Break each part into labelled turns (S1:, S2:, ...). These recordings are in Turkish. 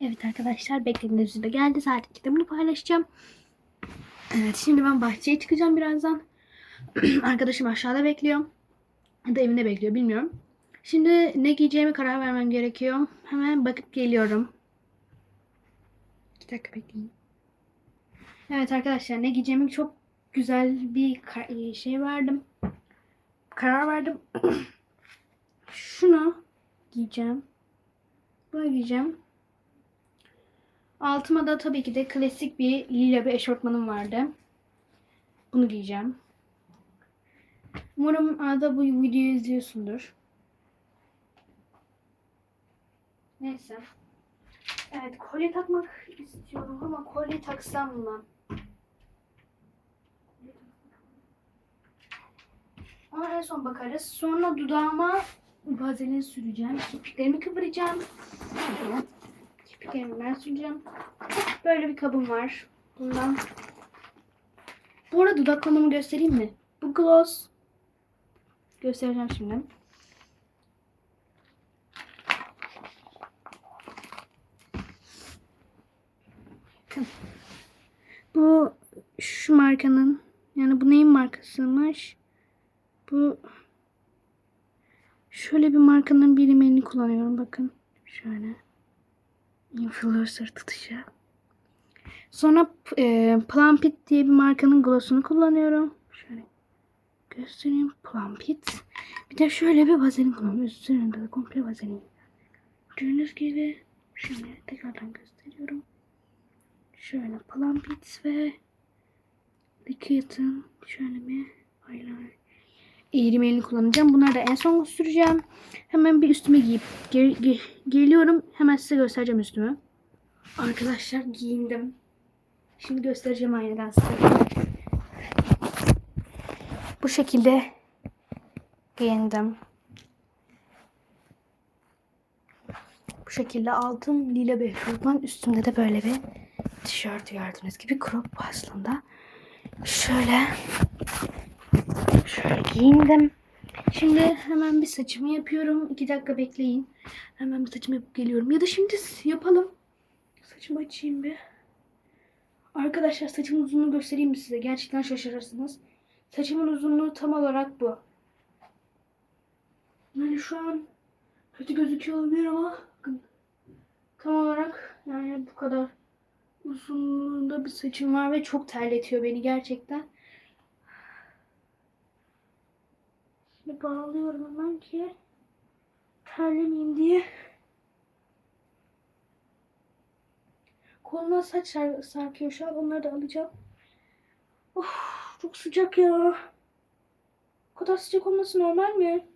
S1: Evet arkadaşlar beklediğiniz üzere geldi. Saat 2'de bunu paylaşacağım. Evet şimdi ben bahçeye çıkacağım birazdan. Arkadaşım aşağıda bekliyor. Ya da evinde bekliyor bilmiyorum. Şimdi ne giyeceğime karar vermem gerekiyor. Hemen bakıp geliyorum. İki dakika bekleyin. Evet arkadaşlar ne giyeceğimi çok güzel bir ka- şey verdim. Karar verdim. Şunu giyeceğim. Bunu giyeceğim. Altıma da tabii ki de klasik bir lila bir eşortmanım vardı. Bunu giyeceğim. Umarım arada bu videoyu izliyorsundur. Neyse. Evet kolye takmak istiyorum ama kolye taksam mı? Ona en son bakarız. Sonra dudağıma vazelin süreceğim. Kirpiklerimi kıvıracağım. Kirpiklerimi ben süreceğim. Böyle bir kabım var. Bundan. Bu arada dudaklamamı göstereyim mi? Bu gloss. Göstereceğim şimdi. Bakın. Bu şu markanın yani bu neyin markasıymış? Bu şöyle bir markanın birimini kullanıyorum bakın. Şöyle. Influencer tutışı. Sonra e, Plumpit diye bir markanın glossunu kullanıyorum. Şöyle göstereyim. Plumpit. Bir de şöyle bir vazelin kullanıyorum. Üzerinde de komple vazelin. Gördüğünüz gibi şimdi tekrardan gösteriyorum. Şöyle Plumpit ve Liquid'in şöyle bir eyeliner eğrimelini kullanacağım. Bunları da en son süreceğim. Hemen bir üstüme giyip ge- ge- geliyorum. Hemen size göstereceğim üstümü. Arkadaşlar giyindim. Şimdi göstereceğim aynadan size. Bu şekilde giyindim. Bu şekilde aldım lila bir eşofman. Üstümde de böyle bir tişört gördüğünüz gibi crop aslında. Şöyle şöyle giyindim. Şimdi hemen bir saçımı yapıyorum. İki dakika bekleyin. Hemen bir saçımı yapıp geliyorum. Ya da şimdi yapalım. Saçımı açayım bir. Arkadaşlar saçımın uzunluğunu göstereyim mi size? Gerçekten şaşırırsınız. Saçımın uzunluğu tam olarak bu. Yani şu an kötü gözüküyor olabilir ama. Tam olarak yani bu kadar uzunluğunda bir saçım var ve çok terletiyor beni gerçekten. Şimdi bağlıyorum hemen ki terlemeyeyim diye. Koluma saç sar- sarkıyor şu an. Onları da alacağım. Of, çok sıcak ya. Bu kadar sıcak olması normal mi?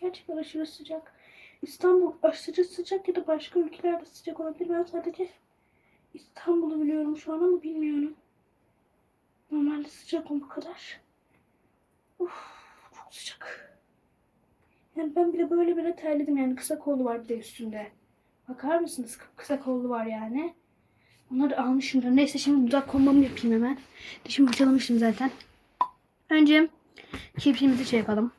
S1: Gerçekten aşırı sıcak. İstanbul aşırı sıcak ya da başka ülkelerde sıcak olabilir. Ben sadece İstanbul'u biliyorum şu an ama bilmiyorum. Normalde sıcak bu kadar? Uf, sıcak. Yani ben bile böyle bile terledim yani kısa kollu var bir de üstünde. Bakar mısınız? Kısa kollu var yani. Onları almışımdır. Neyse şimdi dudak kombamı yapayım hemen. Dişimi fırçalamıştım zaten. Önce kirpiğimizi şey yapalım.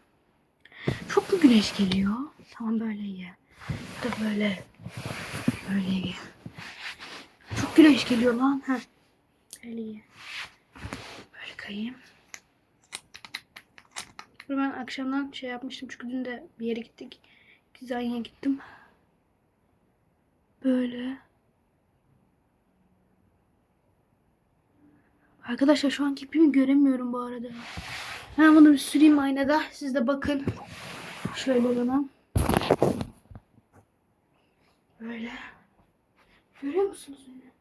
S1: Çok mu güneş geliyor? Tamam böyle iyi. Bu da böyle. Böyle iyi. Çok güneş geliyor lan. Heh. Öyle iyi. Böyle kayayım. Bunu ben akşamdan şey yapmıştım çünkü dün de bir yere gittik. Güzel'e gittim. Böyle. Arkadaşlar şu an kirpiğimi göremiyorum bu arada. Ben bunu bir süreyim aynada. Siz de bakın. Şöyle bana. Böyle. Görüyor musunuz beni?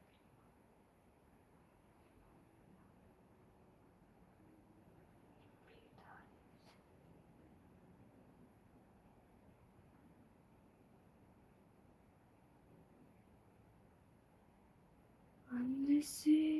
S1: see.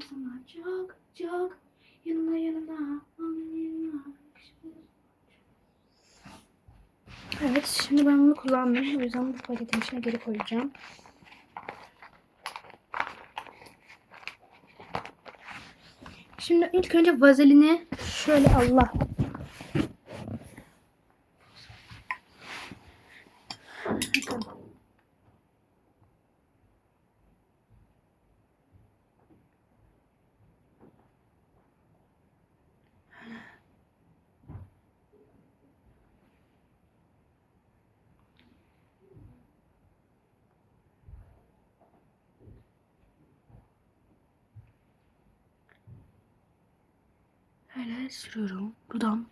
S1: Çok çok yanına yanına. yanına. Evet şimdi ben bunu kullandım. O yüzden bu paketin içine geri koyacağım. Şimdi ilk önce vazelini şöyle Allah. Bakın. Böyle sürüyorum. Dudam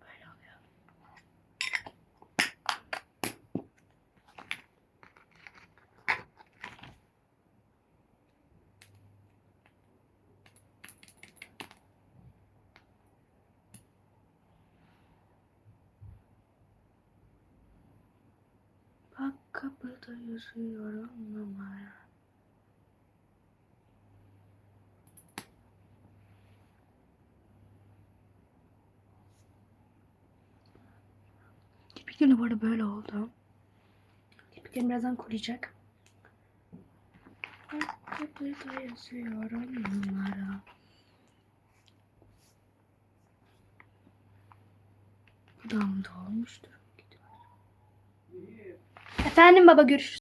S1: böyle oluyor. Bak kapıda yazıyorum numara. Kirpiklerim bu arada böyle oldu. Kirpiklerim birazdan kuruyacak. Yazıyorum numara. Dudağım dolmuştur. Efendim baba görüşürüz.